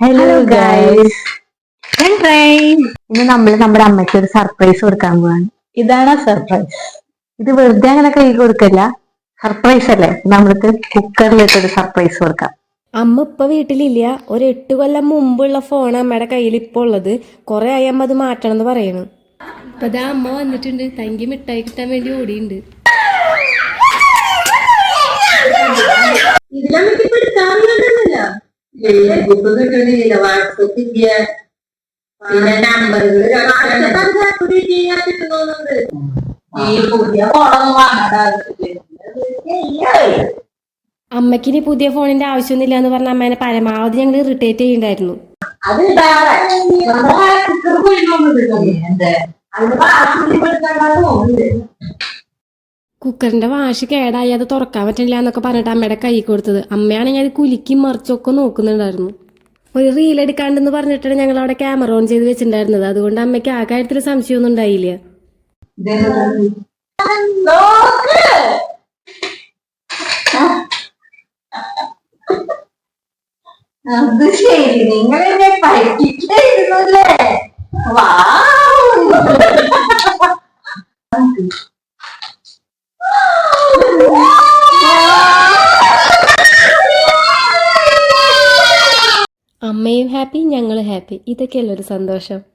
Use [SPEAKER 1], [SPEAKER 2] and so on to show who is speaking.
[SPEAKER 1] Hello guys ഇന്ന് നമ്മൾ നമ്മുടെ അമ്മയ്ക്ക് ഒരു സർപ്രൈസ് കൊടുക്കാൻ പോവാണ്.
[SPEAKER 2] ഇതാണ് സർപ്രൈസ്
[SPEAKER 1] ഇത് വെറുതെ അങ്ങനെ കൈ കൊടുക്കല്ല. സർപ്രൈസ് അല്ലേ? നമ്മൾക്ക് കുക്കറിലിട്ടൊരു സർപ്രൈസ് കൊടുക്കാം.
[SPEAKER 3] അമ്മ ഇപ്പൊ വീട്ടിലില്ല. ഒരു എട്ട് കൊല്ലം മുമ്പുള്ള ഫോൺ അമ്മയുടെ കയ്യിൽ ഇപ്പൊ ഉള്ളത്. കുറെ ആയി അമ്മ അത് മാറ്റണം എന്ന് പറയണു. അപ്പൊ അതാ അമ്മ വന്നിട്ടുണ്ട്. തങ്കി മിഠായി കിട്ടാൻ വേണ്ടി ഓടിയുണ്ട്.
[SPEAKER 2] കിട്ടുന്നുണ്ട് ഈ പുതിയ
[SPEAKER 3] ഇനി പുതിയ ഫോണിന്റെ ആവശ്യമൊന്നുമില്ല എന്ന് പറഞ്ഞ അമ്മേനെ പരമാവധി ഞങ്ങൾ ഇറിറ്റേറ്റ് ചെയ്യുന്നുണ്ടായിരുന്നു
[SPEAKER 2] അത്
[SPEAKER 3] കുക്കറിന്റെ വാശി കേടായി അത് തുറക്കാൻ പറ്റില്ല എന്നൊക്കെ പറഞ്ഞിട്ട് അമ്മയുടെ കൈ കൊടുത്തത്. അമ്മയാണെങ്കിൽ അത് കുലുക്കി മറിച്ചൊക്കെ നോക്കുന്നുണ്ടായിരുന്നു. ഒരു റീൽ എടുക്കാണ്ടെന്ന് പറഞ്ഞിട്ടാണ് ഞങ്ങൾ അവിടെ ക്യാമറ ഓൺ ചെയ്ത് വെച്ചിട്ടുണ്ടായിരുന്നത്. അതുകൊണ്ട് അമ്മയ്ക്ക് ആ കാര്യത്തിൽ സംശയമൊന്നും ഉണ്ടായില്ല.
[SPEAKER 2] ശരി. നിങ്ങൾ എന്നെ പറ്റിട്ടായിരുന്നല്ലേ വാ.
[SPEAKER 3] അമ്മയും ഹാപ്പി ഞങ്ങളും ഹാപ്പി. ഇതൊക്കെയല്ലേ ഒരു സന്തോഷം?